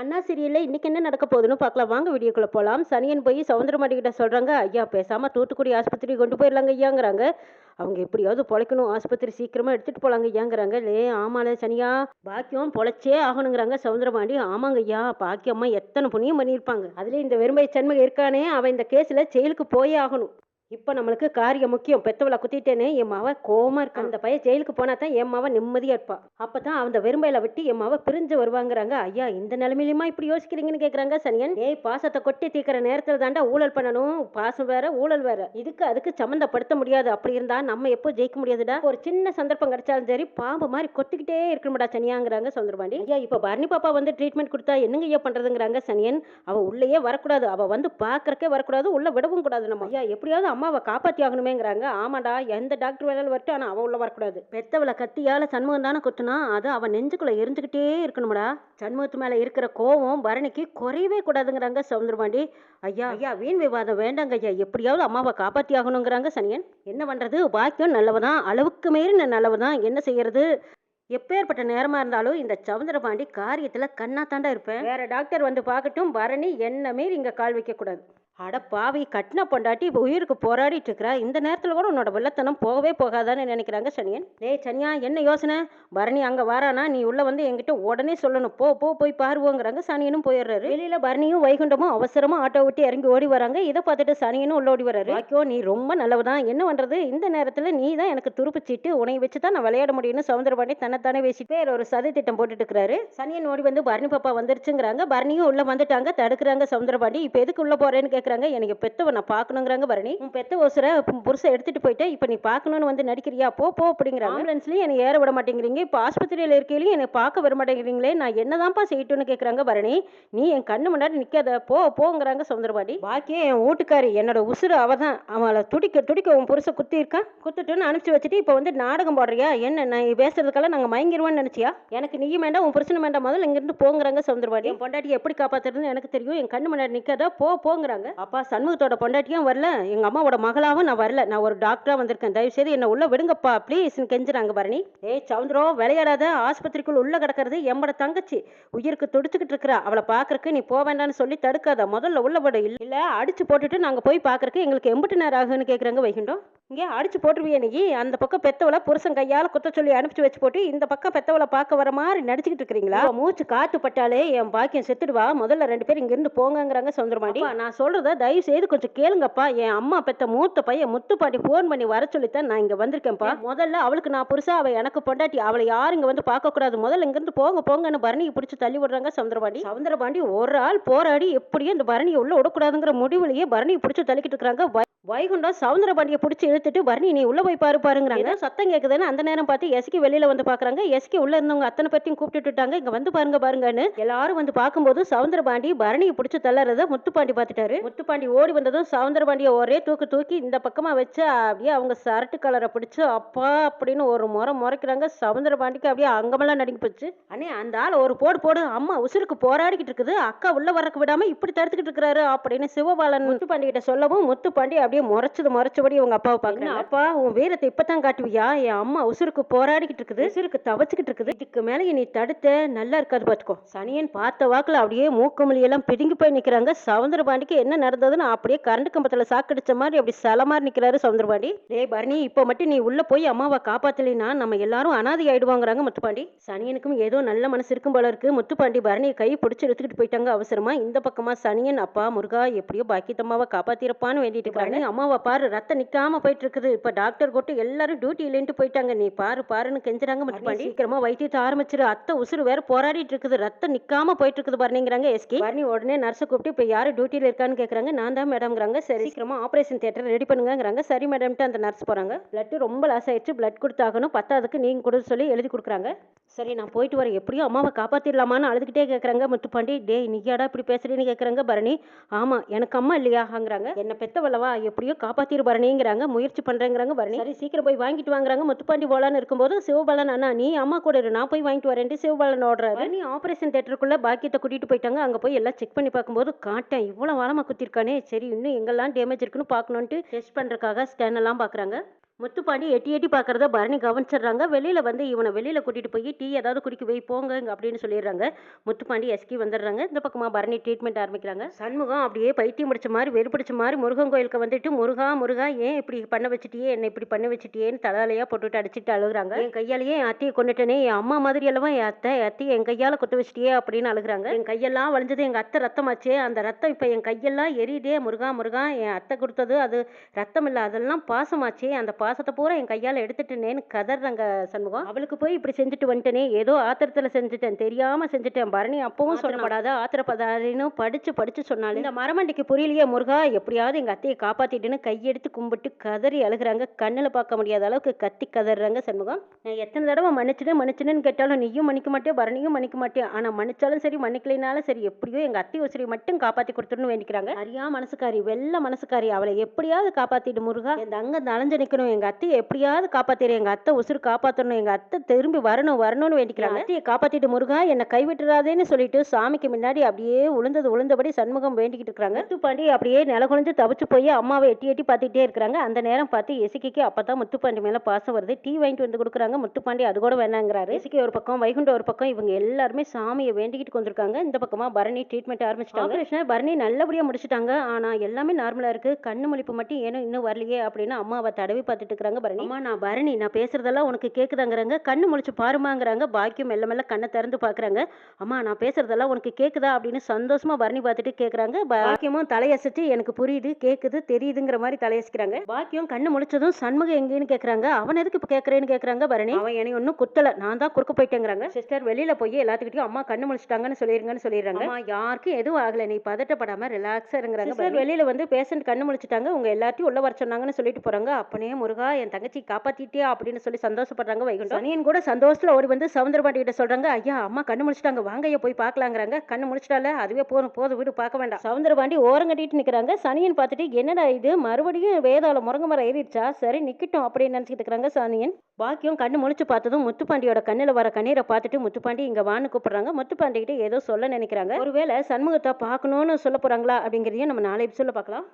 அண்ணா சீரியல்ல இன்னைக்கு என்ன நடக்க போகுதுன்னு பார்க்கலாம். வாங்க வீடியோக்குள்ள போகலாம் சனியன் போய் சவுந்தரமாடி கிட்ட சொல்றாங்க ஐயா பேசாம தூத்துக்குடி ஆஸ்பத்திரி கொண்டு போயிடலாங்க ஐயாங்கிறாங்க. அவங்க எப்படியாவது பொழைக்கணும். ஆஸ்பத்திரி சீக்கிரமா எடுத்துட்டு போலாங்க ஐயாங்கிறாங்க. லே ஆமால சனியா பாக்கியம் பொழைச்சே ஆகணுங்கிறாங்க சவுந்தரமாண்டி ஆமாங்க ஐயா பாக்கியம்மா எத்தனை புண்ணியம் பண்ணியிருப்பாங்க. அதுல இந்த வெறுமை சண்முகம் இருக்கானே அவன் இந்த கேஸ்ல ஜெயிலுக்கு போயே ஆகணும். இப்போ நம்மளுக்கு காரியம் முக்கியம். பெத்தவளை குத்திட்டேன்னு என் மாவ கோவமா இருக்கு? அந்த பையன் ஜெயிலுக்கு போனா தான் என் மாவ நிம்மதியா இருப்பா. அப்பதான் அந்த வெறுமையில விட்டு என் மாவ பிரிஞ்சு வருவாங்கிறாங்க. ஐயா இந்த நிலைமையிலுமா இப்படி யோசிக்கிறீங்கன்னு கேக்குறாங்க சனியன். ஏய் பாசத்தை கொட்டி தீக்கிற நேரத்துல தாண்டா ஊழல் பண்ணணும். பாசம் வேற ஊழல் வேற. இதுக்கு அதுக்கு சம்மந்தப்படுத்த முடியாது. அப்படி இருந்தா நம்ம எப்போ ஜெயிக்க முடியாதுடா. ஒரு சின்ன சந்தர்ப்பம் கிடைச்சாலும் சரி பாம்பு மாதிரி கொத்திக்கிட்டே இருக்கணும்டா சனியாங்கிறாங்க சுந்தரபாண்டி ஐயா இப்ப பரணி பாப்பா வந்து ட்ரீட்மெண்ட் கொடுத்தா என்னங்க ஐயா பண்றதுங்கிறாங்க சனியன். அவ உள்ளேயே வரக்கூடாது. அவ வந்து பாக்குறக்கே வரக்கூடாது. உள்ள விடவும் கூடாது நம்ம. ஐயா எப்படியாவது அம்மாவை காப்பாற்றி ஆகணுமேங்கிறாங்க ஆமாடா எந்த டாக்டர் வேணாலும் வரட்டும் ஆனால் அவள் உள்ள வரக்கூடாது. பெத்தவளை கத்தியால் சண்முகம் தானே குத்துனா அது அவன் நெஞ்சுக்குள்ளே எரிஞ்சுக்கிட்டே இருக்கணும்டா. சண்முகத்து மேலே இருக்கிற கோவம் பரணிக்கு குறையவே கூடாதுங்கிறாங்க சவுந்தரபாண்டி. ஐயா ஐயா வீண் விவாதம் வேண்டாங்க ஐயா. எப்படியாவது அம்மாவை காப்பாற்றி ஆகணுங்கிறாங்க சனியன். என்ன பண்ணுறது பாக்கியம் நல்லவதான் அளவுக்கு மீறி நல்லவதான். என்ன செய்யறது? எப்பேற்பட்ட நேரமாக இருந்தாலும் இந்த சவுந்தரபாண்டி காரியத்தில் கண்ணா தாண்டா இருப்பேன். வேற டாக்டர் வந்து பார்க்கட்டும் பரணி என்ன மீறி இங்கே கால் வைக்கக்கூடாது. அட பாவி கட்டின பொண்டாட்டி இப்போ உயிருக்கு போராடிட்டு இருக்கிறா. இந்த நேரத்தில் கூட உன்னோட வெள்ளத்தனம் போகவே போகாதான்னு நினைக்கிறாங்க சனியன். டேய் சனியா என்ன யோசனை? பரணி அங்கே வரானா? நீ உள்ளே வந்து எங்கிட்ட உடனே சொல்லணும். போ போ போய் பாருவோங்கிறாங்க. சனியனும் போயிடுறாரு. வெளியில் பரணியும் வைகுண்டமும் அவசரமாக ஆட்டோ விட்டு இறங்கி ஓடி வராங்க. இதை பார்த்துட்டு சனியனும் உள்ள ஓடி வர்றாரு வாக்கியோ நீ ரொம்ப நல்லவதான் என்ன பண்ணுறது இந்த நேரத்தில் நீ தான் எனக்கு துருப்பிச்சிட்டு உனையை வச்சு தான் நான் விளையாட முடியும்னு சவுந்தரபாண்டி தன்னைத்தானே பேசிட்டு வேற ஒரு சதி திட்டம் போட்டுட்டு இருக்கிறாரு. சனியன் ஓடி வந்து பரணி பாப்பா வந்துருச்சுங்கிறாங்க. பரணியும் உள்ளே வந்துட்டாங்க. தடுக்கிறாங்க சவுந்தரபாண்டி இப்போ எதுக்கு போகிறேன்னு போறேன்னு கேட்குறாங்க எனக்கு பெத்தவ நான் பார்க்கணுங்கிறாங்க பரணி உன் பெத்த ஒசுரை புருஷை எடுத்துட்டு போயிட்டேன் இப்போ நீ பார்க்கணும்னு வந்து நடிக்கிறியா? போ போ அப்படிங்கிறாங்க. ஆம்புலன்ஸ்லையும் என்னை ஏற விட மாட்டேங்கிறீங்க. இப்போ ஆஸ்பத்திரியில் இருக்கையிலையும் என்னை பார்க்க வர மாட்டேங்கிறீங்களே. நான் என்னதான்ப்பா செய்யட்டும்னு கேட்குறாங்க பரணி நீ. என் கண்ணு முன்னாடி நிற்காத போ போங்கிறாங்க சுந்தரபாடி பாக்கியே என் வீட்டுக்காரி என்னோட உசுறு அவ தான் அவளை துடிக்க துடிக்க உன் புருஷ குத்தி இருக்கான் குத்துட்டுன்னு அனுப்பிச்சு வச்சுட்டு இப்போ வந்து நாடகம் போடுறியா? என்ன நான் பேசுறதுக்கெல்லாம் நாங்கள் மயங்கிடுவோம்னு நினச்சியா? எனக்கு நீயும் வேண்டாம் உன் புருஷனும் வேண்டாம். முதல்ல இங்கிருந்து போங்கிறாங்க சுந்தரபாடி என் பொண்டாட்டி எப்படி காப்பாத்துறதுன்னு எனக்கு தெரியும். என் கண்ணு முன்னாடி நிற்காத போ போங்கிறாங்க. அப்பா சண்முகத்தோட பொண்டாட்டியும் வரல. எங்க அம்மாவோட மகளாவும் நான் வரல. நான் ஒரு டாக்டரா வந்திருக்கேன். தயவு செய்து என்ன உள்ள விடுங்கப்பா ப்ளீஸ்னு கெஞ்சுறாங்க பரணி. ஏய் சவுந்தரம் விளையாடாத. ஆஸ்பத்திரிக்குள் உள்ள கிடக்கிறது எம்மோட தங்கச்சி. உயிருக்கு துடிச்சுக்கிட்டு இருக்கிறா. அவளை பார்க்கறக்கு நீ போக வேண்டாம்னு சொல்லி தடுக்காத. முதல்ல உள்ள விட. இல்ல அடிச்சு போட்டுட்டு நாங்க போய் பார்க்கறக்கு எங்களுக்கு எம்பிட்டு நேரம் ஆகுன்னு கேக்குறாங்க வைகுண்டம். இங்கே அடிச்சு போட்டுருவியே நீ. அந்த பக்கம் பெத்தவளை புருஷன் கையால குத்த சொல்லி அனுப்பிச்சு வச்சு போட்டு இந்த பக்கம் பெத்தவளை பார்க்க வர மாதிரி நடிச்சுக்கிட்டு இருக்கிறீங்களா? மூச்சு காத்து பட்டாலே என் பாக்கியம் செத்துடுவா. முதல்ல ரெண்டு பேரும் இங்கிருந்து போங்கங்கிறாங்க சவுந்தரமாடி அப்பா, நான் சொல்றத தயவு செய்து கொஞ்சம் கேளுங்கப்பா. என் அம்மா பெத்த மூத்த பையன் முத்துப்பாட்டி ஃபோன் பண்ணி வர சொல்லித்தான் நான் இங்க வந்திருக்கேன்ப்பா. முதல்ல அவளுக்கு நான் புருஷா அவ எனக்கு பொண்டாட்டி. அவளை யாரும் இங்க வந்து பார்க்க கூடாது முதல்ல இங்கிருந்து போங்க போங்கன்னு பரணியை பிடிச்சி தள்ளி விடுறாங்க சவுந்தரபாண்டி சவுந்தரபாண்டி ஒரு ஆள் போராடி எப்படியும் இந்த பரணியை உள்ள விடக்கூடாதுங்கிற முடிவுலயே பரணியை பிடிச்சி தள்ளிக்கிட்டு இருக்கிறாங்க. வை- வைகுண்டம் சவுந்தரபாண்டியை பிடிச்சி இழுத்துட்டு பரணி நீ உள்ள போய் பாரு பாருங்கிறாங்க. சத்தம் கேக்குதுன்னு அந்த நேரம் பார்த்து எஸ்கி வெளியில வந்து பாக்குறாங்க. எஸ்கி உள்ள இருந்தவங்க அத்தனை பேர்த்தையும் கூப்பிட்டுட்டாங்க இங்க வந்து பாருங்க பாருங்கன்னு. எல்லாரும் வந்து பார்க்கும்போது சவுந்தரபாண்டி பரணியை பிடிச்சி தள்ளறத முத்துப்பாண்டி பார்த்துட்டாரு. முத்துப்பாண்டி ஓடி வந்ததும் சவுந்தரபாண்டிய ஒரே தூக்கு தூக்கி இந்த பக்கமா வச்சு அப்படியே அவங்க சரட்டு கலரை பிடிச்சு அப்பா அப்படின்னு ஒரு முறை முறைக்கிறாங்க. சவுந்தரபாண்டிக்கு அப்படியே அங்கமெல்லாம் நடுங்கி போச்சு. அண்ணே அந்த ஆள் ஒரு போடு போடு. அம்மா உசுருக்கு போராடிக்கிட்டு இருக்குது. அக்கா உள்ள வரக்கு விடாம இப்படி தடுத்துக்கிட்டு இருக்கிறாரு அப்படின்னு சிவபாலன் முத்துப்பாண்டி கிட்ட சொல்லவும் முத்துப்பாண்டி அப்படியே முறைச்சது முறைச்சபடி அவங்க அப்பாவை பாக்குறாங்க. அப்பா உன் வீரத்தை இப்பதான் காட்டுவியா? என் அம்மா உசுருக்கு போராடிக்கிட்டு இருக்குது. உசுருக்கு தவச்சுக்கிட்டு இருக்குது. இதுக்கு மேல நீ தடுத்த நல்லா இருக்காது பாத்துக்கோ. சனியன் பார்த்த வாக்குல அப்படியே மூக்குமலி எல்லாம் பிடுங்கி போய் நிக்கிறாங்க. சவுந்தரபாண்டிக்கு என்ன நடந்ததுன்னு அப்படியே கரண்ட் கம்பத்துல சாக்கடிச்ச மாதிரி அப்படி சல மாதிரி நிக்கிறாரு சவுந்தரபாண்டி டேய் பரணி இப்ப மட்டும் நீ உள்ள போய் அம்மாவை காப்பாத்தலைன்னா நம்ம எல்லாரும் அனாதை ஆயிடுவாங்கிறாங்க முத்துப்பாண்டி சனியனுக்கும் ஏதோ நல்ல மனசு இருக்கும் போல இருக்கு. முத்துப்பாண்டி பரணியை கை பிடிச்சி எடுத்துக்கிட்டு போயிட்டாங்க அவசரமா. இந்த பக்கமா சனியன் அப்பா முருகா எப்படியோ பாக்கியத்தம்மாவை காப்பாத்திரப்பான்னு வேண்டிட்டு இருக்காங்க. அம்மாவை பாரு ரத்தம் நிக்காம போயிட்டு இருக்குது இப்ப டாக்டர் கொட்டு எல்லாரும் டியூட்டி இல்லைன்ட்டு போயிட்டாங்க. நீ பாரு பாருன்னு கெஞ்சுறாங்க முத்துப்பாண்டி சீக்கிரமா வைத்தியத்தை ஆரம்பிச்சிரு. அத்தை உசுறு வேற போராடிட்டு இருக்குது ரத்தம் நிக்காம போயிட்டு இருக்குது பரணிங்கிறாங்க எஸ்கி பரணி உடனே நர்ஸை கூப்பிட்டு இப்ப யாரு டியூட்டில இருக்கான்னு கேக்குறாங்க. நான் தான் மேடம்ங்கிறாங்க சரி சீக்கிரமா ஆபரேஷன் தியேட்டர் ரெடி பண்ணுங்கங்கிறாங்க. சரி மேடம்ட்டு அந்த நர்ஸ் போறாங்க. பிளட் ரொம்ப லாஸ் ஆயிடுச்சு. பிளட் கொடுத்தாகணும். பத்தாவதுக்கு நீங்க கொடுத்து சொல்லி எழுதி கொடுக்குறாங்க. சரி நான் போயிட்டு வரேன். எப்படியோ அம்மாவை காப்பாத்திடலாமான்னு அழுதுகிட்டே கேக்குறாங்க. முத்துப்பாண்டி டேய் நீயாடா இப்படி பேசுறேன்னு கேக்குறாங்க பரணி. ஆமா எனக்கு அம்மா இல்லையாங்கிறாங்க. என்ன பெத்தவளவா எப்படியோ காப்பாத்திரு பரணிங்கிறாங்க. முயற்சி பண்றேங்கிறாங்க பரணி சரி சீக்கிரம் போய் வாங்கிட்டு வாங்குறாங்க. முத்துப்பாண்டி போலான்னு இருக்கும்போது சிவபாலன் அண்ணா நீ அம்மா கூட இரு. நான் போய் வாங்கிட்டு வரேன்ட்டு சிவபாலன் ஓடுறாரு. பரணி ஆபரேஷன் தேட்டருக்குள்ள பாக்கியத்தை கூட்டிட்டு போயிட்டாங்க. அங்க போய் எல்லாம் செக் பண்ணி பார்க்கும்போது காட்டேன் இவ்வளவு வாழமா குத்திருக்கானே. சரி இன்னும் எங்கெல்லாம் டேமேஜ் இருக்குன்னு பார்க்கணுன்ட்டு டெஸ்ட் பண்றதுக்காக ஸ்கேன் எல்லாம் பாக்குறாங்க. முத்துப்பாண்டி எட்டி எட்டி பார்க்குறத பரணி கவனிச்சிடுறாங்க. வெளியில் வந்து இவனை வெளியில் கூட்டிகிட்டு போய் டீ ஏதாவது குடிக்க போய் போங்க அப்படின்னு சொல்லிடுறாங்க. முத்துப்பாண்டி எஸ்கி வந்துடுறாங்க. இந்த பக்கமாக பரணி ட்ரீட்மெண்ட் ஆரம்பிக்கிறாங்க. சண்முகம் அப்படியே பைத்தியம் பிடிச்ச மாதிரி வெறுப்பிடிச்ச மாதிரி முருகன் கோயிலுக்கு வந்துட்டு முருகா முருகா ஏன் இப்படி பண்ண வச்சுட்டியே? என்னை இப்படி பண்ண வச்சுட்டியேன்னு தலையாக போட்டுட்டு அடிச்சிட்டு அழுகுறாங்க. என் கையாலேயே என் அத்தையை கொண்டுட்டேனே என் அம்மா மாதிரி எல்லாம் என் அத்தை? அத்தையை என் கையால் குத்த வச்சிட்டியே? அப்படின்னு அழுகுறாங்க. என் கையெல்லாம் வளைஞ்சது எங்கள் அத்தை ரத்தமாச்சே. அந்த ரத்தம் இப்போ என் கையெல்லாம் எரியுதே முருகா முருகா என் அத்தை கொடுத்தது அது ரத்தம் இல்லை அதெல்லாம் பாசமாச்சே. அந்த பாசத்தை பூரா என் கையால் எடுத்துட்டேனேன்னு கதறாங்க சண்முகம். அவளுக்கு போய் இப்படி செஞ்சுட்டு வந்துட்டேனே ஏதோ ஆத்திரத்தில் செஞ்சுட்டேன் தெரியாமல் செஞ்சுட்டேன் பரணி அப்பவும் சொல்லப்படாத ஆத்திரப்படாதுன்னு படித்து படித்து சொன்னாலும் இந்த மரமண்டிக்கு புரியலையே முருகா எப்படியாவது எங்கள் அத்தையை காப்பாற்றிட்டுன்னு கையெடுத்து கும்பிட்டு கதறி அழுகுறாங்க. கண்ணில் பார்க்க முடியாத அளவுக்கு கத்தி கதறாங்க சண்முகம். நான் எத்தனை தடவை மன்னிச்சுடு மன்னிச்சுன்னு கேட்டாலும் நீயும் மன்னிக்க மாட்டேன் பரணியும் மன்னிக்க மாட்டேன் ஆனால் மன்னிச்சாலும் சரி மன்னிக்கலைனாலும் சரி எப்படியோ எங்கள் அத்தை உசிரி மட்டும் காப்பாற்றி கொடுத்துருன்னு வேண்டிக்கிறாங்க. சரியா மனசுக்காரி வெள்ள மனசுக்காரி அவளை எப்படியாவது காப்பாற்றிட்டு முருகா. என் அங்கே நனைஞ்சு நிற்கணும் எங்கள் அத்தையை எப்படியாவது காப்பாத்திரு எங்கள் அத்தை உசுறு காப்பாற்றணும் எங்கள் அத்தை திரும்பி வரணும் வரணும்னு வேண்டிக்கிறாங்க அத்தையை காப்பாற்றிட்டு முருகா என்னை கைவிட்டுறாதேன்னு சொல்லிட்டு சாமிக்கு முன்னாடி அப்படியே உளுந்தது உளுந்தபடி சண்முகம் வேண்டிக்கிட்டு இருக்கிறாங்க. முத்துப்பாண்டி அப்படியே நில குழஞ்சு தவிச்சு போய் அம்மாவை எட்டி எட்டி பார்த்துக்கிட்டே இருக்கிறாங்க. அந்த நேரம் பார்த்து எசிக்கிக்கு அப்போ தான் முத்துப்பாண்டி மேலே பாசம் வருது. டீ வாங்கிட்டு வந்து கொடுக்குறாங்க. முத்துப்பாண்டி அது கூட வேணாங்கிறாரு. எசிக்கி ஒரு பக்கம் வைகுண்ட ஒரு பக்கம் இவங்க எல்லாருமே சாமியை வேண்டிக்கிட்டு வந்திருக்காங்க இந்த பக்கமாக பரணி ட்ரீட்மெண்ட் ஆரம்பிச்சிட்டாங்க. பரணி நல்லபடியாக முடிச்சிட்டாங்க. ஆனால் எல்லாமே நார்மலாக இருக்கு. கண்ணு முழிப்பு மட்டும் ஏனோ இன்னும் வரலையே அப்படின்னு அம்மாவை தடவி பார்த்துட்டு இருக்கிறாங்க பரணி அம்மா நான் பரணி நான் பேசுறதெல்லாம் உனக்கு கேட்குதாங்கிறாங்க கண்ணு முழிச்சு பாருமாங்கிறாங்க பாக்கியம் மெல்ல மெல்ல கண்ணை திறந்து பார்க்குறாங்க அம்மா நான் பேசுறதெல்லாம் உனக்கு கேட்குதா அப்படின்னு சந்தோஷமா பரணி பார்த்துட்டு கேட்குறாங்க பாக்கியமும் தலையசைச்சு எனக்கு புரியுது கேட்குது தெரியுதுங்கிற மாதிரி தலையசிக்கிறாங்க. பாக்கியம் கண்ணு முழிச்சதும் சண்முகம் எங்கேன்னு கேட்குறாங்க அவன் எதுக்கு இப்போ கேட்குறேன்னு கேட்குறாங்க பரணி? அவன் என்னை ஒன்றும் குத்தல. நான் தான் குறுக்க போயிட்டேங்கிறாங்க. சிஸ்டர் வெளியில போய் எல்லாத்துக்கிட்டையும் அம்மா கண்ணு முழிச்சிட்டாங்கன்னு சொல்லிருங்கன்னு சொல்லிடுறாங்க. அம்மா யாருக்கும் எதுவும் ஆகலை. நீ பதட்டப்படாம ரிலாக்ஸாக இருங்கிறாங்க வெளியில வந்து பேஷண்ட் கண்ணு முழிச்சிட்டாங்க. உங்க எல்லாத்தையும் உள்ள வர சொன்னாங்கன்னு சொல்லிட்டு போறாங்க. அப்பனே முருகா என் தங்கச்சி காப்பாத்திட்டியா அப்படின்னு சொல்லி சந்தோஷப்படுறாங்க வைகுண்டம். சனியன் கூட சந்தோஷத்துல ஓடி வந்து சவுந்தரபாண்டி கிட்ட சொல்றாங்க ஐயா அம்மா கண்ணு முடிச்சிட்டாங்க வாங்க ஐயா போய் பார்க்கலாங்கிறாங்க. கண்ணு முடிச்சிட்டால அதுவே போதும் போதும் வீடு பார்க்க வேண்டாம். சவுந்தரபாண்டி ஓரம் கட்டிட்டு நிக்கிறாங்க. சனியன் பார்த்துட்டு என்னடா இது? மறுபடியும் வேதாள முருங்கை மரம் ஏறிடுச்சா? சரி நிக்கட்டும் அப்படின்னு நினைச்சிட்டு இருக்கிறாங்க சனியன். பாக்கியம் கண்ணு முழிச்சு பார்த்ததும் முத்துப்பாண்டியோட கண்ணில் வர கண்ணீரை பார்த்துட்டு முத்துப்பாண்டி இங்க வான்னு கூப்பிடுறாங்க. முத்துப்பாண்டி கிட்ட ஏதோ சொல்ல நினைக்கிறாங்க. ஒருவேளை சண்முகத்தை பார்க்கணும்னு சொல்ல போறாங்களா அப்படிங்கிறதையும் நம்ம நாளை சொல்ல பார்க்கலாம்.